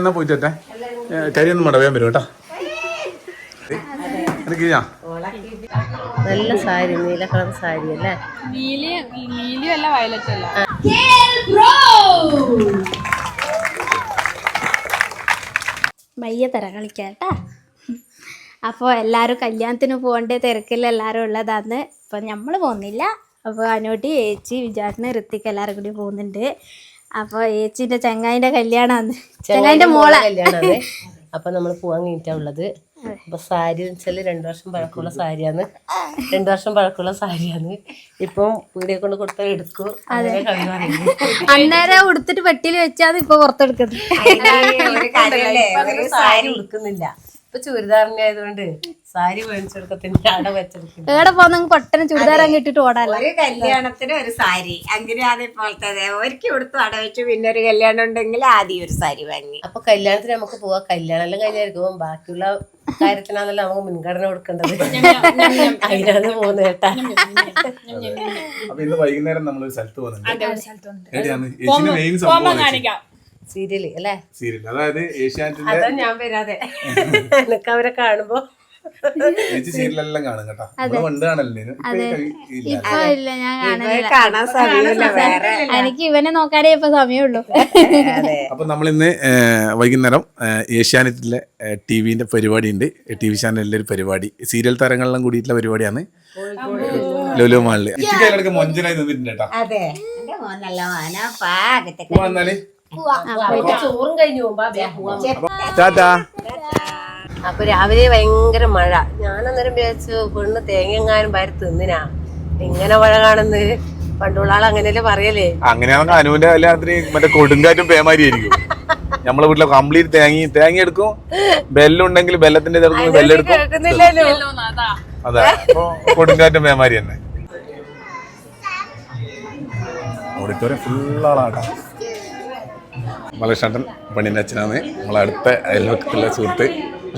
എന്നാ പോയിട്ടെ കരിയൊന്നും വേണ്ട വേഗം വരും കേട്ടാ. എനിക്ക് ഞാൻ നല്ല സാരി നീല കളർ സാരി അല്ലേ? നീലിയും അല്ല വയലറ്റ് അല്ല. മയ്യ തര കളിക്കാട്ടാ അപ്പോൾ എല്ലാവരും കല്യാണത്തിന് പോകേണ്ട തിരക്കിൽ എല്ലാവരും ഉള്ളതാന്ന്. അപ്പോൾ നമ്മൾ പോകുന്നില്ല. അപ്പോൾ അനോട്ടി ഏച്ചി വിചാരണ ഋത്തിക്ക് എല്ലാവരും കൂടി പോകുന്നുണ്ട്. അപ്പോൾ ഏച്ചിന്റെ ചെങ്ങായിന്റെ കല്യാണമാണ് ചെങ്ങായിന്റെ മോളെ കല്യാണമാണ് അപ്പൊ നമ്മൾ പോവാൻ കഴിഞ്ഞിട്ടാ ഉള്ളത്. അപ്പൊ സാരി വെച്ചാൽ രണ്ടു വർഷം പഴക്കമുള്ള സാരിയാണ്. രണ്ടു വർഷം പഴക്കമുള്ള സാരിയാണ്. ഇപ്പം വീടിയെ കൊണ്ട് കൊടുത്താൽ എടുക്കും. അന്നേരം ഉടുത്തിട്ട് പെട്ടിയിൽ വെച്ചാണ് ഇപ്പൊ പുറത്തെടുക്കുന്നത്. സാരി ഉടുക്കുന്നില്ല. ഇപ്പൊ ചുരിദാറിന്റെ ആയതുകൊണ്ട് സാരി മേടിച്ചെടുക്കത്തിന്റെ അവിടെ വെച്ചെടുക്കുന്നു. എവിടെ പോകുന്നെങ്കിൽ പൊട്ടനെ ചുരിദാരം കിട്ടിട്ട് ഓടാല്ല ഒരു കല്യാണത്തിന് ഒരു സാരി. അങ്ങനെ അതേപോലത്തെ ഒരിക്കൽ കൊടുത്തു അടവെച്ചു പിന്നെ ഒരു കല്യാണം ഉണ്ടെങ്കിൽ ആദ്യം ഒരു സാരി വാങ്ങി. അപ്പൊ കല്യാണത്തിന് നമുക്ക് പോവാ. കല്യാണം എല്ലാം കഴിഞ്ഞായിരിക്കും ബാക്കിയുള്ള കാര്യത്തിനാണല്ലോ നമുക്ക് മുൻഗണന കൊടുക്കേണ്ടത്. അതിനാണ് പോകുന്നത് കേട്ടാ. അപ്പൊ ഇന്ന് വൈകുന്നേരം നമ്മൾ ഒരു സ്ഥലത്ത് പോകുന്നുണ്ട്. സീരിയൽ അല്ലേ? സീരിയൽ അതായത് ഏഷ്യാനെറ്റിന്റെ അതാ ഞാൻ വരാതെ. എനിക്ക് അവരെ കാണുമ്പോ സീരിയലെല്ലാം കാണും കേട്ടോ. നമ്മൾ പണ്ട് കാണല്ലേ ഇല്ല. ഇപ്പൊ ഇല്ല ഞാൻ കാണാൻ സമയമില്ല വേറെ. എനിക്ക് ഇവനെ നോക്കാനേ ഇപ്പൊ സമയമുള്ളൂ. അപ്പൊ നമ്മൾ ഇന്ന് വൈകുന്നേരം ഏഹ്, ഏഷ്യാനെറ്റിലെ ടി വിന്റെ പരിപാടി ഉണ്ട് ടി വി ചാനലിലെ ഒരു പരിപാടി. സീരിയൽ താരങ്ങളെല്ലാം കൂടിയിട്ടുള്ള പരിപാടിയാണ്. ലുലു മാളിൽ. മൊഞ്ചനായി നിന്നിട്ടുണ്ട് കേട്ടോ. അതെ. എന്റെ മോനല്ല മോന. പാകത്തെ പോവാ എന്നാൽ അപ്പൊ ചോറും കഴിഞ്ഞു ടാറ്റാ അപ്പൊ രാവിലെ ഭയങ്കര മഴ. ഞാനന്നേരം വിചാരിച്ചു പെണ്ണ് തേങ്ങെങ്ങാനും വരെ തിന്നിനാ. ഇങ്ങനെ മഴ കാണുന്നത്. പണ്ടുള്ള ആൾ അങ്ങനെയല്ലേ പറയലേ. അങ്ങനെയാണെങ്കിൽ അനുവിന്റെ കല്യാണത്തിന് മറ്റേ കൊടുങ്കാറ്റും പേമാരി നമ്മളെ വീട്ടിലെ കംപ്ലീറ്റ് തേങ്ങ തേങ്ങ എടുക്കും. ബെല്ലുണ്ടെങ്കിൽ ബെല്ലത്തിന്റെ ഇതെടുക്കും ബെല്ലെടുക്കും. അതെ അപ്പൊ കൊടുങ്കാറ്റും പേമാരി തന്നെ. ഓഡിറ്റോറിയം ഫുള്ളാളാട്ടോ മലേഷേട്ടൻ പെണ്ണിന്റെ അച്ഛനാണ്. നമ്മളെ അടുത്ത അയൽവക്കത്തുള്ള സുഹൃത്ത്.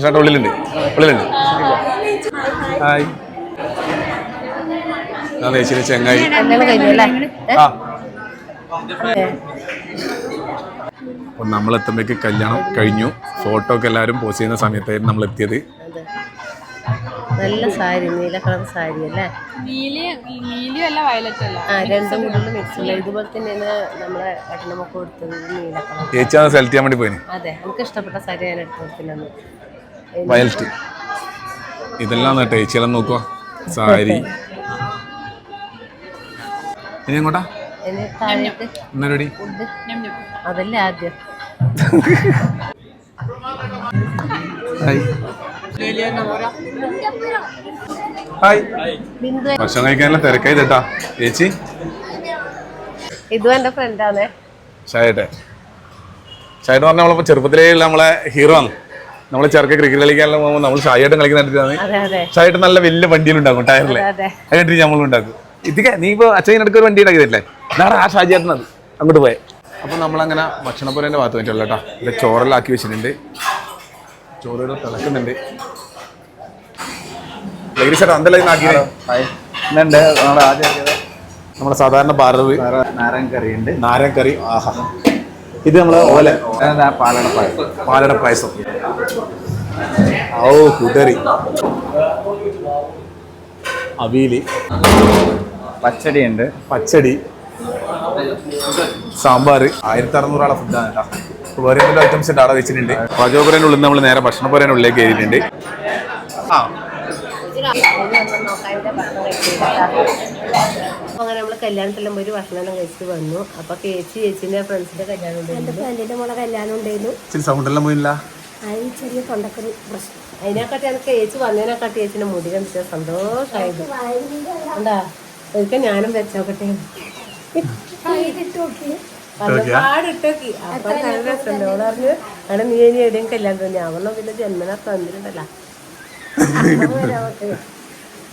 ചേട്ടൻ ഉള്ളിലുണ്ട്. ഉള്ളിലുണ്ട്. ഹായ്. ഞാൻ ചേച്ചിയുടെ ചെങ്ങായി. ആ. അപ്പൊ നമ്മൾ എത്തുമ്പോഴേക്ക് കല്യാണം കഴിഞ്ഞു. ഫോട്ടോ ഒക്കെ എല്ലാവരും പോസ്റ്റ് ചെയ്യുന്ന സമയത്തായിരുന്നു നമ്മൾ എത്തിയത് നല്ല സാരി നീല കളർ സാരി അല്ലേ? ആ രണ്ടും മിക്സ് ഇതുപോലെ തന്നെയാണ് നമ്മളെ ഏട്ടനമൊക്കെ കൊടുത്തത് നീല കളർ ചേച്ചി അത് സെലക്ട് ചെയ്യാൻ വേണ്ടി പോയിന്. അതെ നമുക്ക് ഇഷ്ടപ്പെട്ട സാരി ഞാൻ എടുത്തു കൊടുത്തില്ലെന്ന് വയലറ്റ്. ഇതെല്ലാം കേട്ടോ ചേച്ചിയെല്ലാം നോക്കുക സാരി. ഇനി എങ്ങോട്ടാ? ഇനി താഴേക്ക് എന്നൊരു ഫുഡ് അതല്ലേ ആദ്യം. Hi hi. ബിന്ദു ഭക്ഷണം കഴിക്കാനുള്ള തിരക്കായി തട്ടാ ചേച്ചി? ഇതും എന്റെ ഫ്രണ്ടാണേ ഷായട്ടെ ഷായിട്ട് പറഞ്ഞ നമ്മളിപ്പോ ചെറുപ്പത്തിലേ നമ്മളെ ഹീറോ ആണ്. നമ്മൾ ചെറുക്ക് ക്രിക്കറ്റ് കളിക്കാനെല്ലാം പോകുമ്പോൾ നമ്മൾ ഷായേട്ടൻ കളിക്കുന്ന കണ്ടിട്ടാണ് അതെ അതെ. ഷായിട്ട് നല്ല വലിയ വണ്ടിയിലുണ്ടാക്കും ടയറിലെ അതെ അത്. കണ്ടിട്ട് നമ്മൾ ഉണ്ടാക്കും. ഇതിക്കെ നീ ഇപ്പോൾ അച്ഛൻ ഇടയ്ക്ക് ഒരു വണ്ടി ഉണ്ടാക്കിയതല്ലേ ഇതാണ് ആ ഷാജിയേട്ടനത് അങ്ങോട്ട് പോയെ. അപ്പോൾ നമ്മളങ്ങനെ ഭക്ഷണപ്പുരേന്റെ ഭാഗത്ത് പറ്റില്ല കേട്ടോ. ഇവിടെ ചോറെല്ലാം ആക്കി വെച്ചിട്ടുണ്ട്. ചോറ് ഇവിടെ തിളക്കുന്നുണ്ട്. ലഗിരിച്ചേട്ടാ എന്തെല്ലാം ആക്കിയത് ഇന്നുണ്ട് നമ്മൾ ആദ്യം നമ്മുടെ സാധാരണ ഭാരതവി നാരങ്ങ കറി ഉണ്ട് നാരൻ കറി. ആഹാ. ഇത് നമ്മൾ ഓല. പാലട പായസം. പാലട പായസം. ഓ കുതറി അവിയൽ. പച്ചടി ഉണ്ട് പച്ചടി. സാമ്പാർ ആയിരത്തി അറുന്നൂറാളെ ഫുഡാണ് കേട്ടോ. വേറെ എന്തെങ്കിലും ഐറ്റംസ് ഉണ്ട് അവിടെ വെച്ചിട്ടുണ്ട്. പാചകപുരേനുള്ളിൽ നമ്മൾ നേരെ ഭക്ഷണപുരേനുള്ളിലേക്ക് എഴുതിയിട്ടുണ്ട് ആ. അങ്ങനെ നമ്മൾ കല്യാണത്തിലും ഒരു ഭക്ഷണം കഴിച്ചിട്ട് വന്നു. അപ്പൊ ചേച്ചി ചേച്ചിന്റെ ഫ്രണ്ട്സിന്റെ കല്യാണം ഉണ്ടായിരുന്നു. എന്റെ മോളെ കല്യാണം ഉണ്ടായിരുന്നു. സൗണ്ട് സൗണ്ടെല്ലാം പോയില്ല? അതിന് ചെറിയ തൊണ്ടക്കൊരു പ്രശ്നം. അതിനെക്കാട്ടി എനിക്ക് ചേച്ചി വന്നതിനെക്കാട്ടി ചേച്ചിന്റെ മുടി കണ്ടിട്ട് സന്തോഷമായത് എന്താ? ഒരിക്കൽ ഞാനും വെച്ചോക്കട്ടെ. അപ്പൊ നല്ല രസമുണ്ട്. അവളറിഞ്ഞ് പറഞ്ഞു അങ്ങനെ നീ ഇനി എവിടെയും കല്യാണം ഞാൻ പറഞ്ഞു പിന്നെ ജന്മനാ തന്നിട്ടുണ്ടല്ലോ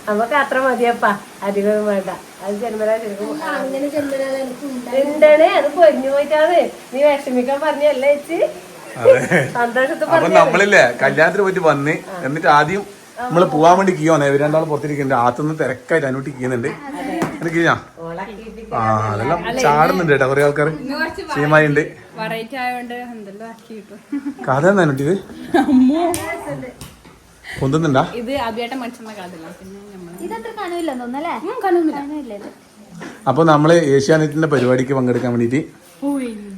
നമുക്ക് അത്ര മതിയപ്പാ. അധികം വേണ്ട. അത് ജന്മന ശരിക്കും എന്താണ്? അത് പൊരിഞ്ഞു പോയിട്ടാണ്. നീ വിഷമിക്കാൻ പറഞ്ഞല്ലേ ചേച്ചി? അപ്പൊ നമ്മളില്ലേ കല്യാണത്തിന് പോയിട്ട് വന്ന് എന്നിട്ട് ആദ്യം നമ്മൾ പോവാൻ വേണ്ടി കീയോ? ഇവർ രണ്ടാളും പുറത്തിരിക്കുന്നുണ്ട്. ആത്തുനിന്ന് തിരക്കായിട്ട് അനുട്ടി കീയുന്നുണ്ട്. എനിക്ക് ഞാൻ ആ അതെല്ലാം ചാടുന്നുണ്ട് കേട്ടോ കുറെ ആൾക്കാർ സീമായി ഉണ്ട് കഥ എന്നാ ഇത്? പൊന്തുന്നുണ്ടാ ഇത് പിന്നെ നമ്മൾ ഇതത്ര തോന്നല്ലേ കനവില്ല. ഏഷ്യാനെറ്റിന്റെ പരിപാടിക്ക് പങ്കെടുക്കാൻ വേണ്ടിട്ട്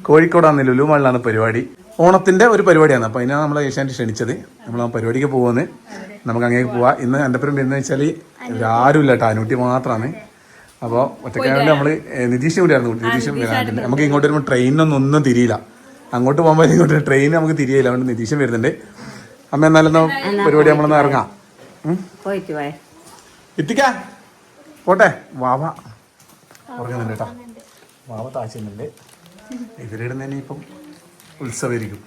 കോഴിക്കോടാണ് ലുലു മാളിലാണ് പരിപാടി. ഓണത്തിന്റെ ഒരു പരിപാടിയാണ്. അപ്പൊ അതിനാണ് നമ്മളെ ഏഷ്യാനെറ്റ് ക്ഷണിച്ചത്. നമ്മൾ ആ പരിപാടിക്ക് പോകുന്നത് നമുക്ക് അങ്ങേക്ക് പോവാ. ഇന്ന് എന്റെ പേരും എന്ന് വെച്ചാൽ ആരും ഇല്ല കേട്ടോ അനൂട്ടി മാത്രമാണ് അപ്പോൾ ഒറ്റക്കാണ്ട് നമ്മൾ നിതീഷ് കൂടിയായിരുന്നു. നിതീഷും വരാനുണ്ട് നമുക്ക് ഇങ്ങോട്ട് വരുമ്പോൾ ട്രെയിനൊന്നും ഒന്നും തിരിയില്ല. അങ്ങോട്ട് പോകുമ്പോൾ ഇങ്ങോട്ട് ട്രെയിൻ നമുക്ക് തിരിയില്ല അതുകൊണ്ട് നിതീഷും വരുന്നുണ്ട്. അമ്മ എന്നാലും എന്നാ പരിപാടി നമ്മളൊന്ന് ഇറങ്ങാം. എത്തിക്കാ. പോട്ടെ. വാവ. ഉറങ്ങുന്നുണ്ട് കേട്ടോ. വാവ താഴ്ചയുന്നുണ്ട് ഇവരിടുന്നതിന് ഇപ്പം ഉത്സവമായിരിക്കും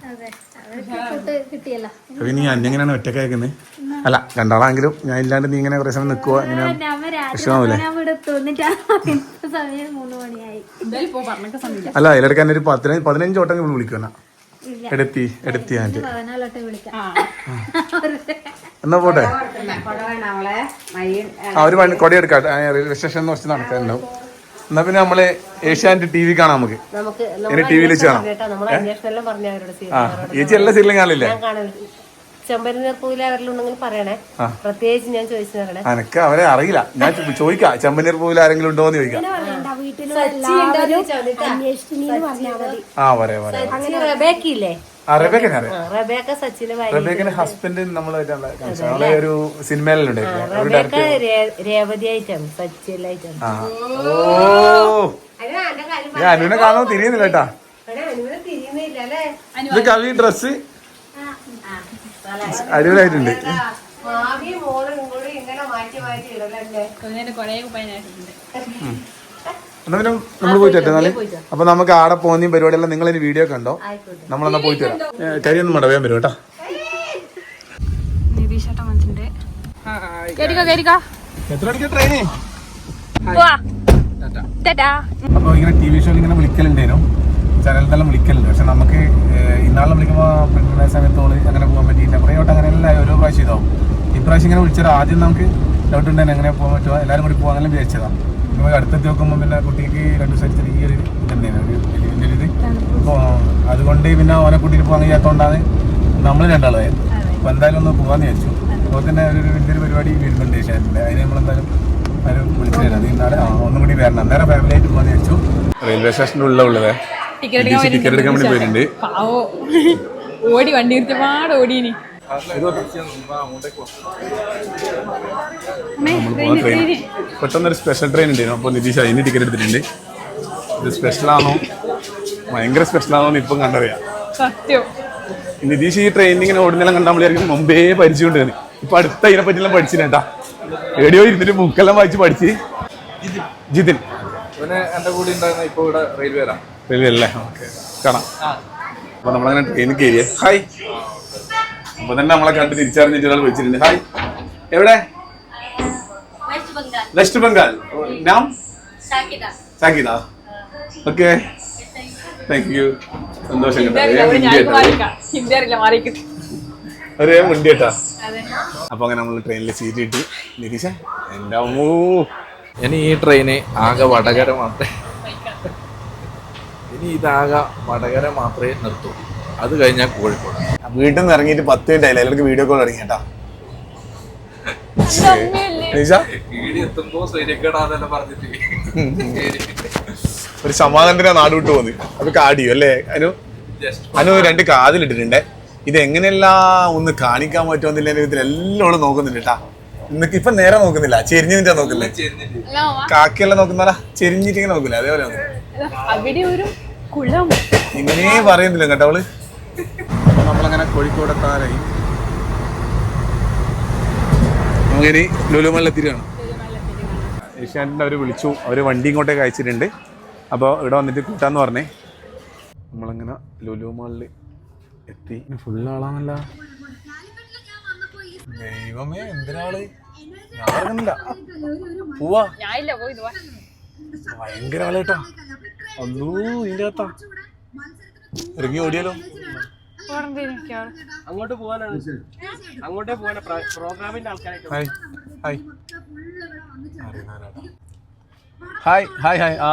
കിട്ടിയല്ലോ. അപ്പൊ ഇനി അന്നെങ്ങനെയാണ് ഒറ്റക്കാക്കുന്നത് അല്ല രണ്ടാളാണെങ്കിലും ഞാൻ ഇല്ലാണ്ട് നീ ഇങ്ങനെ കുറേ സമയം നിക്കുവോ? അങ്ങനെ വിഷമാവൂലേ അല്ല ഇതിലെടുക്കാൻ ഒരു പതിനഞ്ച് പതിനഞ്ച് വിളിക്കുവന്ന. ഇല്ല. എടുത്തി എടുത്തി എന്നാ പോട്ടെ? ആ ഒരു വണ്ടി കൊടി എടുക്കാം. റെയിൽവേ സ്റ്റേഷനിൽ കുറച്ച് നടക്കാനുണ്ടാവും എന്നാ പിന്നെ നമ്മൾ ഏഷ്യാനെറ്റ് ടി വി കാണാം നമുക്ക്. ഇനി ടി വിയിൽ വെച്ച് കാണാം. ആ ചേച്ചി എല്ലാ സീരിയലും കാണില്ലേ? അവരിലുണ്ടെങ്കിൽ പറയണേ. പ്രത്യേകിച്ച് ഞാൻ ചോദിച്ചു നോക്കണേ അനക്ക് അവരെ അറിയില്ല. ഞാൻ ചോദിക്കാം ചെമ്പനീർ പൂവിൽ ആരെങ്കിലും ഉണ്ടോ എന്ന് ചോദിക്കാം. ആ പറയാ പറയാ റബേക്കനെ സച്ചിന് റബേക്കന്റെ ഹസ്ബൻഡ് നമ്മൾ ഒരു സിനിമയിലുണ്ടായിരുന്നു രേവതി ആയിട്ടാണ് അനുവിനെ കാണാൻ തിരിയുന്നില്ല കേട്ടാ. ഇത് കവി ഡ്രസ് അടിപൊളിയായിട്ടുണ്ട് ഭാവിയും മോളും കൂടി ഇങ്ങനെ മാറ്റി മാറ്റി ഇടലല്ലേ കൊന്നേന്റെ കൊറേ പയനായിട്ടുണ്ട് എന്നാ പിന്നെ നമ്മൾ പോയിട്ട് എന്നാൽ അപ്പൊ നമുക്ക് ആടെ പോകുന്ന പരിപാടിയെല്ലാം നിങ്ങൾ ഇനി വീഡിയോ കണ്ടോ? നമ്മളെന്നാ പോയിട്ട് വരാം കരിയൊന്നും വേണ്ട വേഗം വരും കേട്ടോ. നിതീഷേട്ടൻ വന്നിട്ടുണ്ട്. കേറിക്കോ കേറിക്കോ. എത്ര മണിക്കാ ട്രെയിന് പോവാ. ടാറ്റാ അപ്പൊ ഇങ്ങനെ ടി വി ഷോയിൽ ഇങ്ങനെ വിളിക്കലുണ്ടായിരുന്നു. ചാനലിലെല്ലാം വിളിക്കലുണ്ട്. പക്ഷെ നമുക്ക് ഇന്നാളെ വിളിക്കുമ്പോൾ പിന്നെ സമയത്തോൾ അങ്ങനെ പോകാൻ പറ്റിയില്ല. കുറേ വട്ടം അങ്ങനെ എല്ലാം ഓരോ പ്രാവശ്യം ഇതാവും. ഇപ്രാവശ്യം ഇങ്ങനെ വിളിച്ചത് ആദ്യം നമുക്ക് ഡൗട്ട് ഉണ്ടായിരുന്നു എങ്ങനെ പോകാൻ പറ്റുമോ എല്ലാവരും കൂടി പോകാൻ വിചാരിച്ചതാണ് നമ്മൾ അടുത്തെത്തി നോക്കുമ്പോൾ പിന്നെ കുട്ടിക്ക് രണ്ട് ദിവസം ചെറിയൊരു ഇതുണ്ടായിരുന്നു ഒരു ഇത്. അപ്പോൾ അതുകൊണ്ട് പിന്നെ ഓനെ കുട്ടിക്ക് പോകാൻ കഴിയാത്തതുകൊണ്ടാണ് നമ്മൾ രണ്ടാളായത് അപ്പോൾ എന്തായാലും ഒന്ന് പോകാമെന്ന് വിചാരിച്ചു. അപ്പോൾ തന്നെ ഒരു വലിയൊരു പരിപാടി വരുന്നുണ്ട് ഏഷ്യാനെറ്റിന്റെ അതിന് നമ്മളെന്തായാലും ആരും വിളിച്ചു തരാം ഇന്നാളെ ഒന്നും കൂടി വരണം. അന്നേരം ഫാമിലി ആയിട്ട് പോകാൻ വിചാരിച്ചു. റെയിൽവേ സ്റ്റേഷന്റെ ഉള്ള ടിക്കറ്റ് എടുക്കാൻ വേണ്ടി പോയിട്ടുണ്ട്. പാവോ. ഓടി വണ്ടി ഒരുപാട് ഓടിയിനി പെട്ടെന്നൊരു സ്പെഷ്യൽ ട്രെയിൻ ഉണ്ടായിരുന്നു അപ്പോൾ നിതീഷ് അതിന് ടിക്കറ്റ് എടുത്തിട്ടുണ്ട്. ഇത് സ്പെഷ്യലാണോ ഭയങ്കര സ്പെഷ്യലാണോ എന്ന് ഇപ്പം കണ്ടറിയാം. സത്യം. ഈ നിതീഷ് ഈ ട്രെയിനിങ് ഇങ്ങനെ ഓടുന്നെല്ലാം കണ്ടാൽ നമ്മളായിരിക്കും മുമ്പേ പരിചയമുണ്ട് ഇപ്പൊ അടുത്ത അതിനെ പറ്റിയെല്ലാം പഠിച്ചിട്ടാ റേഡിയോ ഇരുന്നിട്ട് ബുക്കെല്ലാം വായിച്ച് പഠിച്ച്. ജിതിൻ. എന്റെ കൂടെ ഉണ്ടായിരുന്ന ഇപ്പൊ ഇവിടെ റെയിൽവേലാണ് അല്ലേ ഓക്കെ കാണാം അപ്പൊ നമ്മളങ്ങനെ ട്രെയിനിൽ കയറിയേ ഹായ്. അപ്പൊ തന്നെ നമ്മളെ കണ്ട് തിരിച്ചറിഞ്ഞിട്ട് ഒരാൾ വിളിച്ചിട്ടുണ്ട്. ഹായ്. എവിടെ? വെസ്റ്റ് ബംഗാൾ നാം? സാക്കിത. ഓക്കെ. താങ്ക് യു സന്തോഷം ഒരേ മുണ്ടി കേട്ടാ. അപ്പൊ അങ്ങനെ നമ്മൾ ട്രെയിനിൽ സീറ്റ് കിട്ടി നിതീഷ എന്റെ അമ്മൂ ഇനി ഈ ട്രെയിന് ആകെ വടകര മാത്രമേ ഇനി ഇതാകെ വടകര മാത്രമേ നിർത്തൂ. അത് കഴിഞ്ഞാൽ കോഴിക്കോട്. വീട്ടിൽ നിന്ന് ഇറങ്ങിയിട്ട് പത്ത് മിനിറ്റ് ആയില്ല? എല്ലാവർക്കും വീഡിയോ കോൾ ഇറങ്ങി കേട്ടാ. എത്തുമ്പോ പറഞ്ഞിട്ട്. ഒരു സമാധാനത്തിന് നാട് വിട്ടു പോന്ന്. അപ്പൊ കാടിയോ അല്ലേ? അനു? അനു രണ്ട് കാതിലിട്ടിട്ടുണ്ട്. ഇത് എങ്ങനെയെല്ലാം ഒന്ന് കാണിക്കാൻ പറ്റുമെന്നില്ല ഇതിൽ എല്ലാം നോക്കുന്നില്ല കേട്ടാ. നിനക്ക് ഇപ്പൊ നേരെ നോക്കുന്നില്ല? ചെരിഞ്ഞു നിന്നിട്ടാ നോക്കുന്നേ? കാക്കിയെല്ലാം നോക്കുന്നാലാ ചെരിഞ്ഞിട്ടിങ്ങനെ നോക്കില്ല അതേപോലെ നോക്കുന്നു അവിടെ ഒരു കുളം. ഇങ്ങനെ പറയുന്നില്ല കേട്ടോ അവൾ. അപ്പൊ നമ്മളങ്ങനെ കോഴിക്കോട് എത്താറായി. നമുക്കിനി ലുലുമല്ലെത്തിരിയാണ് ഏഷ്യാനെറ്റിന്റെ അവർ വിളിച്ചു. അവർ വണ്ടി ഇങ്ങോട്ടേക്ക് അയച്ചിട്ടുണ്ട്. അപ്പോൾ ഇവിടെ വന്നിട്ട് കൂട്ടാന്ന് പറഞ്ഞേ. നമ്മളങ്ങനെ ലുലു മാളിൽ എത്തി ഫുൾ ആളാണല്ല. ദൈവമേ എന്തിനാൾ? ഞാൻ പോവാ. ഞാൻ ഇല്ല പോയി വാ. ഭയങ്കര ആളേട്ടാ അല്ലോ ഇതിന്റെ അകത്താ ഇറങ്ങി ഓടിയാലോ? അങ്ങോട്ട് പോകാനാണ് അങ്ങോട്ടേ പോകാൻ പ്രോഗ്രാമിന്റെ ആൾക്കാരായിട്ട് hi. Hi. Hi hi hi. ആ.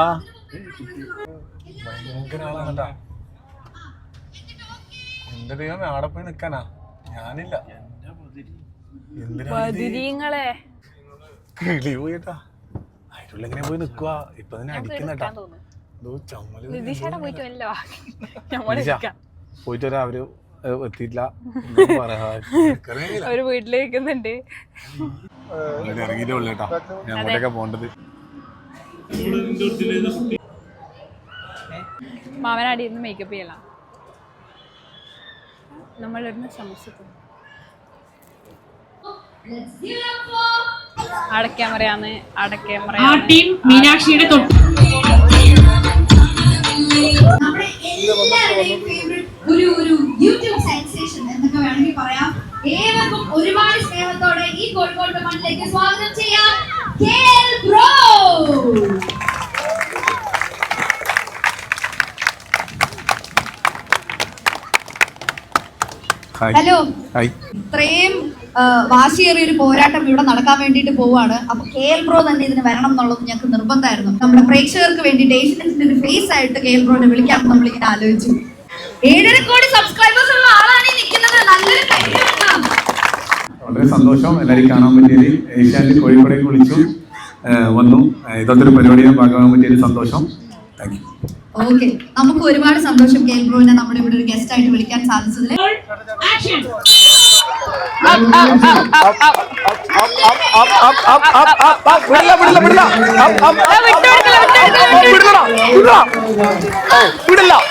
ഭയങ്കര ആളാണ് കേട്ടാ എന്റെ ദൈവമേ ആടെ പോയി നിക്കാനാ? ഞാനില്ല. എന്തിനാ കിളി പോയിട്ടാ. അതിനുള്ള എങ്ങനെ പോയി നിക്കുവാ? ഇപ്പൊ തന്നെ അടിക്കുന്നട്ടാ. പോയിട്ട് വല്ലോ നമ്മളെ നിഷ, പോയിട്ട് വരാം അവർ ഏ, എത്തിയിട്ടില്ല. ഒന്നും പറയാ. എനിക്കറിയില്ല. ഒരു വീട്ടിലേക്ക് നിൽക്കുന്നുണ്ട് ഇവിടെ ഇറങ്ങിയിട്ടേ ഉള്ളു കേട്ടാ. ഞാൻ അങ്ങോട്ടേക്കാ പോണ്ടത് മാമനാടി നിന്ന് മേക്കപ്പ് നമ്മളിരുന്ന് ശ്രമിച്ചിട്ടു അടക്യാമറയാന്ന് അടക്യാമറയാണ് മീനാക്ഷിയുടെ തൊട്ട് ഒരു ഒരു യൂട്യൂബ് സെൻസേഷൻ എന്നൊക്കെ വേണമെങ്കിൽ പറയാം. ഏവർക്കും ഒരുപാട് സ്നേഹത്തോടെ ഈ കോഴിക്കോട് മണ്ണിലേക്ക് സ്വാഗതം ചെയ്യാം. KL bro hi hello hi ഇത്രയും വാശിയേറിയ ഒരു പോരാട്ടം ഇവിടെ നടക്കാൻ വേണ്ടിയിട്ട് പോവാണ്. അപ്പൊ കെ എൽ ബ്രോ തന്നെ ഇതിന് വരണം എന്നുള്ളത് ഞങ്ങൾക്ക് നിർബന്ധമായിരുന്നു. നമ്മുടെ പ്രേക്ഷകർക്ക് വേണ്ടി ഏഷ്യൻസിന്റെ ഒരു ഫേസ് ആയിട്ട് കെ എൽ ബ്രോനെ വിളിക്കാൻ നമ്മൾ ഇങ്ങനെ ആലോചിച്ചു. ഏഴര കോടി സബ്സ്ക്രൈബേഴ്സ് ഉള്ള ആളാണ് ഈ നിൽക്കുന്നത്. നല്ലൊരു വളരെ സന്തോഷം. എല്ലാവരും കാണാൻ പറ്റിയത്. ഏഷ്യാനെറ്റ് കോഴിക്കോടേക്ക് വിളിച്ചു. വന്നു. ഇതൊക്കെ ഒരു പരിപാടിയുടെ ഭാഗമാകാൻ പറ്റിയൊരു സന്തോഷം. താങ്ക് യു ഓക്കെ നമുക്ക് ഒരുപാട് സന്തോഷം കെ എൽ നമ്മുടെ ഇവിടെ ഒരു ഗസ്റ്റ് ആയിട്ട് വിളിക്കാൻ സാധിച്ചതിൽ.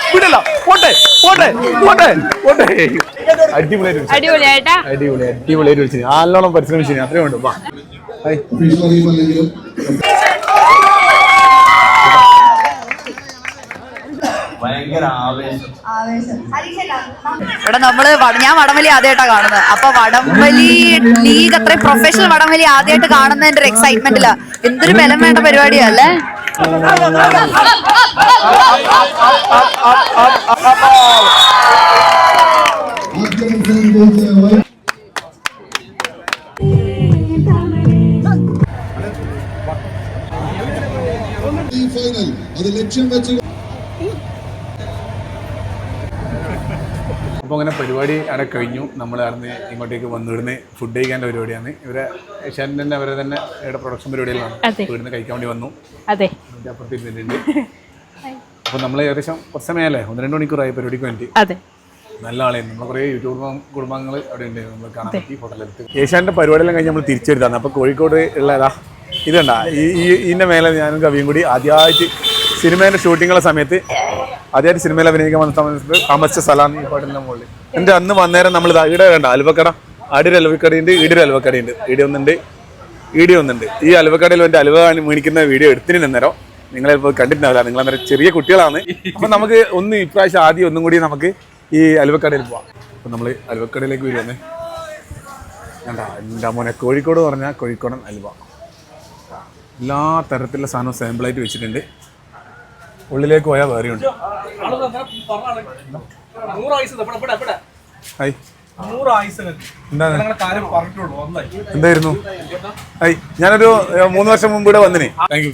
വിടില്ല പോട്ടെ പോട്ടെ പോട്ടെ പോട്ടെ അടിപൊളിയായിട്ട് അടിപൊളി അടിപൊളിയായിട്ട് വിളിച്ചു നല്ലോണം പരിശ്രമിച്ചു അത്രയും വേണ്ടു ആവേശം. ഇവിടെ നമ്മൾ വട- ഞാൻ വടംവലി ആദ്യമായിട്ടാ കാണുന്നത്. അപ്പൊ വടംവലി ലീഗ് അത്രയും പ്രൊഫഷണൽ വടംവലി ആദ്യമായിട്ട് കാണുന്നതിന്റെ ഒരു എക്സൈറ്റ്മെന്റിലാ എന്തൊരു ബലം വേണ്ട പരിപാടിയാ അല്ലേ? ഫൈനൽ അത് ലക്ഷ്യം വെച്ച് അപ്പോൾ അങ്ങനെ പരിപാടി അവിടെ കഴിഞ്ഞു. നമ്മൾ അവിടുന്ന് ഇങ്ങോട്ടേക്ക് വന്നിടുന്ന് ഫുഡ് കഴിക്കാന്റെ പരിപാടിയാണ്. ഇവരെ ഏഷ്യാനെറ്റ് തന്നെ അവരെ തന്നെ ഇവിടെ പ്രൊഡക്ഷൻ പരിപാടികളാണ് വീടിന് ഇവിടുന്ന് കഴിക്കാൻ വേണ്ടി വന്നു. അതെ. അതിന്റെ അപ്പുറത്ത് ഇരുന്നിട്ടുണ്ട്. അപ്പോൾ നമ്മൾ ഏകദേശം കുറച്ച് സമയമല്ലേ ഒന്ന് രണ്ട് മണിക്കൂറായി പരിപാടിക്ക് വേണ്ടി. അതെ. നല്ല ആളായിരുന്നു. നമ്മൾ കുറേ യൂട്യൂബ് കുടുംബങ്ങൾ അവിടെ ഉണ്ട്. നമ്മൾ കാണാൻ പറ്റി ഫോട്ടോയിലെടുത്ത് ഏഷ്യാന്റെ പരിപാടിയെല്ലാം കഴിഞ്ഞ് നമ്മൾ തിരിച്ചെടുത്താണ്. അപ്പോൾ കോഴിക്കോട് ഉള്ള ഏതാ ഇതുണ്ടാ ഈ ഈ ഇതിന്റെ മേലെ ഞാനും കവിയും കൂടി ആദ്യമായിട്ട് സിനിമേന്റെ ഷൂട്ടിങ്ങുള്ള സമയത്ത് ആദ്യമായിട്ട് സിനിമയിൽ അഭിനയിക്കാൻ വന്ന സമയത്ത് സ്ഥലമാണ് ഈ പാട്ടിന്റെ മുകളിൽ. എന്റെ അന്ന് വന്നേരം നമ്മൾ ഇതാ ഇവിടെ കണ്ട അലുവക്കട അടി അലുവക്കടയുണ്ട് ഈടൊരു അലുവക്കടയുണ്ട് ഈടി ഒന്നുണ്ട് ഈടി ഒന്നുണ്ട്. ഈ അലുവക്കടയിൽ എന്റെ അലുവ മേടിക്കുന്ന വീഡിയോ എടുത്തിന് നിന്നേരം നിങ്ങളിപ്പോൾ കണ്ടിട്ടുണ്ടാവില്ല. നിങ്ങൾ അന്നേരം ചെറിയ കുട്ടികളാണ്. അപ്പം നമുക്ക് ഒന്ന് ഇപ്രാവശ്യം ആദ്യം ഒന്നും കൂടി നമുക്ക് ഈ അലുവക്കടയിൽ പോവാം. അപ്പം നമ്മൾ അലുവക്കടയിലേക്ക് വരുവാണ്. കണ്ടാ എന്റെ മോനെ കോഴിക്കോട് പറഞ്ഞാൽ കോഴിക്കോടൻ അലുവ. എല്ലാ തരത്തിലുള്ള സാധനവും സാമ്പിളായിട്ട് വെച്ചിട്ടുണ്ട്. ഉള്ളിലേക്ക് പോയാൽ വേറെയുണ്ട് ഹായ് എന്തായിരുന്നു? ഹായ് ഞാനൊരു മൂന്ന് വർഷം മുമ്പ് ഇവിടെ വന്നിനെ. താങ്ക് യു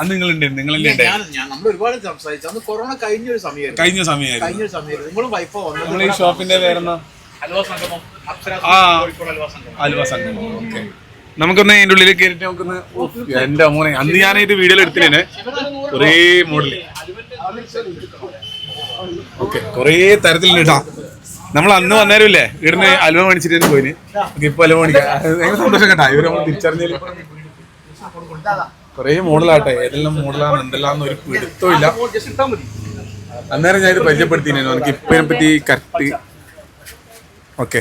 അന്ന് നിങ്ങൾ ഉണ്ടായിരുന്നു നിങ്ങൾ നമ്മൾ ഒരുപാട് സംസാരിച്ചു. അന്ന് കൊറോണ കഴിഞ്ഞ ഒരു സമയമായിരുന്നു. കഴിഞ്ഞ സമയമായിരുന്നു. കഴിഞ്ഞ ഒരു സമയമായിരുന്നു. നിങ്ങളും വൈഫോ വന്നു. നമ്മൾ ഈ ഷോപ്പിന്റെ പേരെന്നാ ഹൽവ സംഗമം. കോഴിക്കോട് സംഗമം. ഓക്കെ നമുക്കൊന്ന് എന്റെ ഉള്ളിൽ കയറിയിട്ട് നമുക്കൊന്ന് എന്റെ മോനെ അന്ന് ഞാൻ ഇത് വീഡിയോ എടുത്തില്ലേ കുറേ മോഡൽ ഓക്കെ കുറേ തരത്തിലുണ്ട് കേട്ടോ നമ്മൾ അന്ന് വന്നേരം ഇല്ലേ ഇവിടുന്ന് അലുവ മേടിച്ചിട്ട് പോയിന്. ഇപ്പൊ അലുവ മേടിക്കാം. സന്തോഷം കേട്ടാ ഇവർ നമ്മൾ തിരിച്ചറിഞ്ഞതിൽ കുറേ മോഡലാട്ടെ. ഏതെല്ലാം മോഡലാണ് എന്തെല്ലാം ഒരു ജസ്റ്റ് അന്നേരം ഞാൻ ഇത് പരിചയപ്പെടുത്തിനു നമുക്ക് ഇപ്പൊ പറ്റി കറക്റ്റ് ഓക്കെ.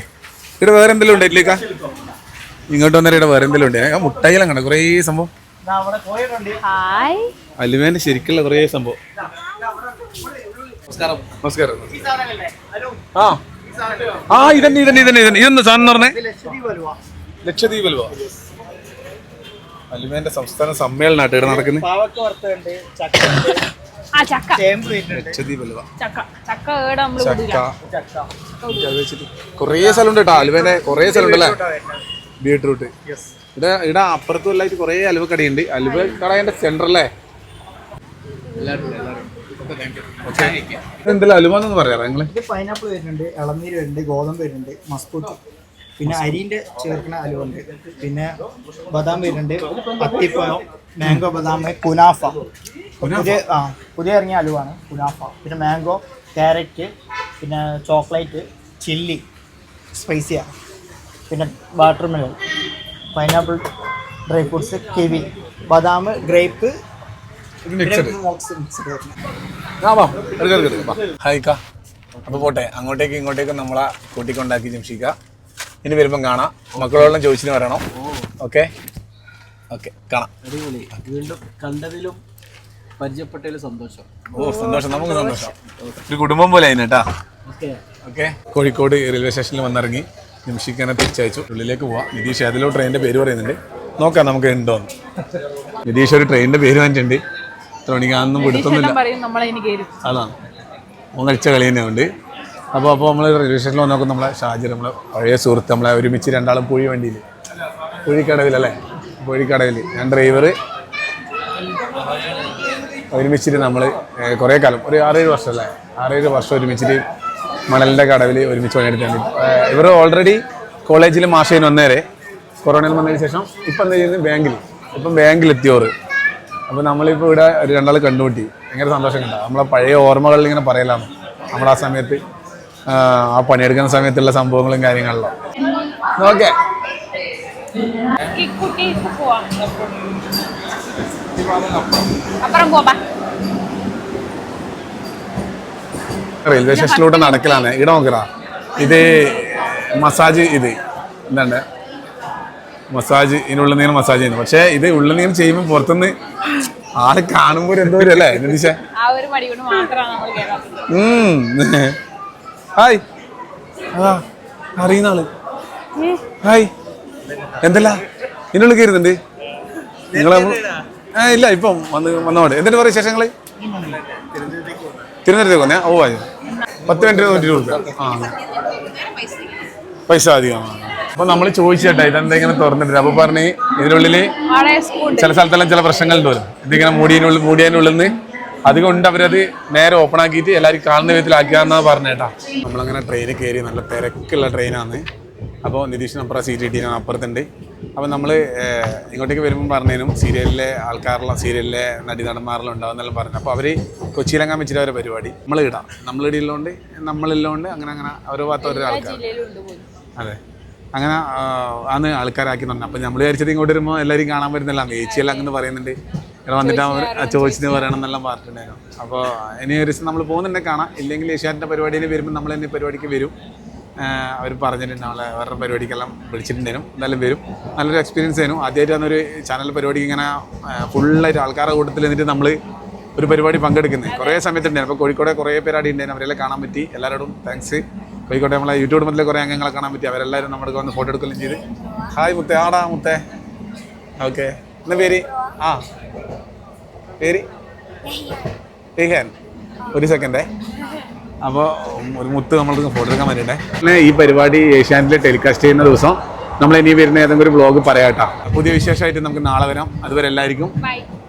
ഇവിടെ വേറെ എന്തെങ്കിലും ഉണ്ടായിട്ടില്ലേക്കാ ഇതിലേക്കാ? ഇങ്ങോട്ട് വന്നേരം വേറെ എന്തെങ്കിലും ഉണ്ട്? ആ മുട്ടായിയെല്ലാം കണ്ട. കുറേ സംഭവം. ഹായ്. അലുവേന്റെ ശരിക്കുള്ള കുറേ സംഭവം. നമസ്കാരം. ആ. ആ ഇതന്നെ ഇതന്നെ ഇതന്നെ ഇതന്നെ. ഇതെന്താ സാധനം പറഞ്ഞേ. ലക്ഷദ്വീപ് അലുവ അലുവേന്റെ സംസ്ഥാന സമ്മേളനമായിട്ട് ഇവിടെ നടക്കുന്നത് ആ ചക്ക. ലക്ഷദ്വീപ് അലുവ ചക്ക. ചക്ക ഏടെ നമ്മൾ ചക്ക. കുറേ സ്ഥലമുണ്ട് കേട്ടോ. അലുവേനെ കുറേ സ്ഥലമുണ്ടല്ലേ ബീട്രൂട്ട്. ഇവിടെ ഇവിടെ അപ്പുറത്തും എല്ലായിട്ട് കുറേ അലുവ കടയുണ്ട്. അലുവ കടയുടെ സെന്ററല്ലേ? എന്തെല്ലാം അലുവ എന്ന് പറയാറ് നിങ്ങൾ? ഇത് പൈനാപ്പിൾ വരുന്നുണ്ട് ഇളനീര് വരുന്നുണ്ട് ഗോതമ്പ് വരുന്നുണ്ട് മസ്കൂട്ട് പിന്നെ അരിന്റെ ചേർക്കുന്ന അലുവുണ്ട് പിന്നെ ബദാം വരുന്നുണ്ട് അത്തിപ്പഴം മാംഗോ ബദാം കുനാഫ പുതിയ ആ പുതിയ ഇറങ്ങിയ അലുവാണ് കുനാഫ പിന്നെ മാംഗോ ക്യാരറ്റ് പിന്നെ ചോക്ലേറ്റ് ചില്ലി സ്പൈസിയ പിന്നെ watermelon pineapple dry fruits kiwi ബദാം ഗ്രേപ്പ് മിക്സഡ് മിക്സ്ഡ് ആ വാ. എടുക്ക എടുക്ക എടുക്ക വാ. ഹായ് കാ. അപ്പോൾ പോട്ടെ അങ്ങോട്ടേക്ക് ഇങ്ങോട്ടേക്ക് നമ്മളെ കൂട്ടിക്കൊണ്ടാക്കി ജംഷിക്ക ഇനി വരുമ്പം കാണാം. മക്കളോടെല്ലാം ചോദിച്ചിന് വരണം ഓക്കെ ഓക്കെ കാണാം. അടിപൊളി. വീണ്ടും കണ്ടതിലും പരിചയപ്പെട്ടതിലും സന്തോഷം. ഓ സന്തോഷം. നമുക്ക് സന്തോഷം. ഒരു കുടുംബം പോലെ അതിന് കേട്ടാ. ഓക്കെ. ഓക്കെ കോഴിക്കോട് റെയിൽവേ സ്റ്റേഷനിൽ വന്നിറങ്ങി. നിമിഷിക്കനെ തിരിച്ചയച്ചു. ഉള്ളിലേക്ക് പോവാം. നിതീഷ് ഏതിലോ ട്രെയിനിന്റെ പേര് പറയുന്നുണ്ട്. നോക്കാം നമുക്ക് ഉണ്ടോ നിതീഷ് ഒരു ട്രെയിനിന്റെ പേര് വാങ്ങിച്ചിട്ടുണ്ട്. എത്ര മണിക്കാണെന്നും പിടുത്തൊന്നുമില്ല അതാണ് മൂന്നടിച്ച കളി തന്നെ ഉണ്ട് അപ്പോൾ അപ്പോൾ നമ്മൾ റെയിൽവേ സ്റ്റേഷനിൽ നോക്കും നമ്മളെ ഷാജി നമ്മളെ പഴയ സുഹൃത്ത് നമ്മളെ ഒരുമിച്ച് രണ്ടാളും പുഴി വണ്ടിയിൽ പുഴിക്കടവിലല്ലേ പുഴിക്കടവിൽ ഞാൻ ഡ്രൈവർ ഒരുമിച്ചിട്ട് നമ്മൾ കുറേ കാലം. ഒരു ആറേഴ് വർഷം അല്ലേ? ആറേഴ് വർഷം ഒരുമിച്ചിട്ട് മണലിന്റെ കടവിൽ ഒരുമിച്ച് പണിയെടുക്കാൻ ഇവർ ഓൾറെഡി കോളേജിൽ മാഷേന് വന്നേരെ. കൊറോണയിൽ വന്നതിന് ശേഷം ഇപ്പം എന്താ ചെയ്യുന്നത് ബാങ്കിൽ. ഇപ്പം ബാങ്കിൽ എത്തിയോറ്. അപ്പോൾ നമ്മളിപ്പോൾ ഇവിടെ ഒരു രണ്ടാൾ കണ്ടുമുട്ടി. ഭയങ്കര സന്തോഷം കണ്ട. നമ്മളെ പഴയ ഓർമ്മകളിൽ ഇങ്ങനെ പറയലാണ്. നമ്മൾ ആ സമയത്ത് ആ, പണിയെടുക്കുന്ന സമയത്തുള്ള സംഭവങ്ങളും കാര്യങ്ങളിലും ഓക്കെ അപ്പുറം പോവാ. റെയിൽവേ സ്റ്റേഷനിലൂടെ നടക്കലാണ്. ഇവിടെ നോക്കടാ ഇത് മസാജ് ഇത്. എന്താണ് മസാജ് ഇതിനുള്ളിൽ നിന്ന് മസാജ് ചെയ്യുന്നു. പക്ഷേ ഇത് ഉള്ള നിന്ന് ചെയ്യുമ്പോൾ പുറത്തുനിന്ന് ആൾ കാണുമ്പോൾ എന്തോ ഒരു അല്ലേ? നിതീഷേ ആ ഒരു മടി മാത്രമാണ് നമ്മൾ കേരളത്തിൽ ഹായ്. അതാ അറിയുന്ന ആൾ. ഹായ്. എന്തല്ല? ഇതിനുള്ളിൽ കയറുന്നുണ്ട് നിങ്ങളെ ഇല്ല ഇപ്പം വന്ന് വന്നോട്ടെ എന്തിട്ട് പറയും വിശേഷങ്ങൾ? തിരുവനന്തപുരത്തേക്ക് വന്നേ? ഓ ആയി പത്ത് മിനിറ്റ് നൂറ്റി കൊടുക്കുക ആ. പൈസ അധികമാണ് അപ്പൊ നമ്മൾ ചോദിച്ചേട്ടാ ഇതെന്താ ഇങ്ങനെ തുറന്നിട്ട്? അപ്പൊ പറഞ്ഞ് സ്കൂൾ ചില സ്ഥലത്തെല്ലാം ചില പ്രശ്നങ്ങളുണ്ട് വരും ഇതിങ്ങനെ മൂടിയതിനുള്ളിൽ മൂടിയതിനുള്ളിൽ നിന്ന് അതുകൊണ്ട് അവരത് നേരെ ഓപ്പൺ ആക്കിയിട്ട് എല്ലാവരും കാണുന്ന വിധത്തിലാക്കിയാന്നാ പറഞ്ഞേട്ടാ നമ്മളങ്ങനെ ട്രെയിനിൽ കയറി നല്ല തിരക്കുള്ള ട്രെയിനാണ് അപ്പോൾ നിതീഷിന് അപ്പുറം സീറ്റ് കിട്ടിയാണ് അപ്പുറത്തുണ്ട്. അപ്പോൾ നമ്മൾ ഇങ്ങോട്ടേക്ക് വരുമ്പോൾ പറഞ്ഞതിനും സീരിയലിലെ ആൾക്കാരിലെ സീരിയലിലെ നടി നടന്മാരിലും ഉണ്ടാവുന്നെല്ലാം പറഞ്ഞു. അപ്പോൾ അവർ കൊച്ചിയിലെങ്ങാൻ വെച്ചിട്ട് അവരെ പരിപാടി. നമ്മൾ ഇടാം. നമ്മൾ ഇടയിലുണ്ട് നമ്മളില്ലോണ്ട് അങ്ങനെ അങ്ങനെ ഓരോ ഭാഗത്ത് ഓരോ ആൾക്കാർ അതെ. അങ്ങനെ അന്ന് ആണ് ആൾക്കാരാക്കി തന്നെ അപ്പം നമ്മൾ വിചാരിച്ചത് ഇങ്ങോട്ട് വരുമ്പോൾ എല്ലാവരും കാണാൻ വരുന്നില്ല ചേച്ചിയെല്ലാം അങ്ങനെ പറയുന്നുണ്ട്. ഇവിടെ വന്നിട്ട് അവർ ചോദിച്ചിട്ട് പറയണം എന്നെല്ലാം പറഞ്ഞിട്ടുണ്ടായിരുന്നു. അപ്പോൾ ഇനി ഒരു ദിവസം നമ്മൾ പോകുന്നുണ്ടെങ്കിൽ കാണാം. ഇല്ലെങ്കിൽ ഏഷ്യാന്റെ പരിപാടിയിൽ വരുമ്പോൾ നമ്മൾ തന്നെ പരിപാടിക്ക് വരും. അവർ പറഞ്ഞിട്ടുണ്ട് നമ്മളെ വേറെ പരിപാടിക്കെല്ലാം വിളിച്ചിട്ടുണ്ടായിരുന്നു എന്തായാലും വരും നല്ലൊരു എക്സ്പീരിയൻസ് ആയിരുന്നു ആദ്യമായിട്ടാണ് ഒരു ചാനൽ പരിപാടിക്ക് ഇങ്ങനെ ഫുള്ളായിട്ട് ആൾക്കാരുടെ കൂട്ടത്തിൽ നിന്നിട്ട് നമ്മൾ ഒരു പരിപാടി പങ്കെടുക്കുന്നത് കുറേ സമയത്തുണ്ടായിരുന്നു അപ്പോൾ കോഴിക്കോടെ കുറേ പേരാടി ഉണ്ടായിരുന്നു അവരെല്ലാം കാണാൻ പറ്റി എല്ലാവരോടും താങ്ക്സ് കോഴിക്കോട്ടെ നമ്മളെ യൂട്യൂബ് കുടുംബത്തിലെ കുറേ അംഗങ്ങളെ കാണാൻ പറ്റി അവരെല്ലാവരും നമ്മുടെ വന്ന് ഫോട്ടോ എടുക്കുകയും ചെയ്ത് ഹായ് മുത്തേ ആടാ മുത്തേ ഓക്കെ എന്താ പേര് ആ പേര് ഒരു സെക്കൻഡേ അപ്പോൾ ഒരു മുത്ത് നമ്മൾ ഫോട്ടോ എടുക്കാൻ വേണ്ടിയിട്ടേ. പിന്നെ ഈ പരിപാടി ഏഷ്യാനെറ്റിൽ ടെലികാസ്റ്റ് ചെയ്യുന്ന ദിവസം നമ്മൾ ഇനി വരുന്ന ഏതെങ്കിലും ഒരു ബ്ലോഗ് പറയാട്ടോ. പുതിയ വിശേഷമായിട്ട് നമുക്ക് നാളെ വരാം. അതുവരെ എല്ലാവർക്കും ബൈ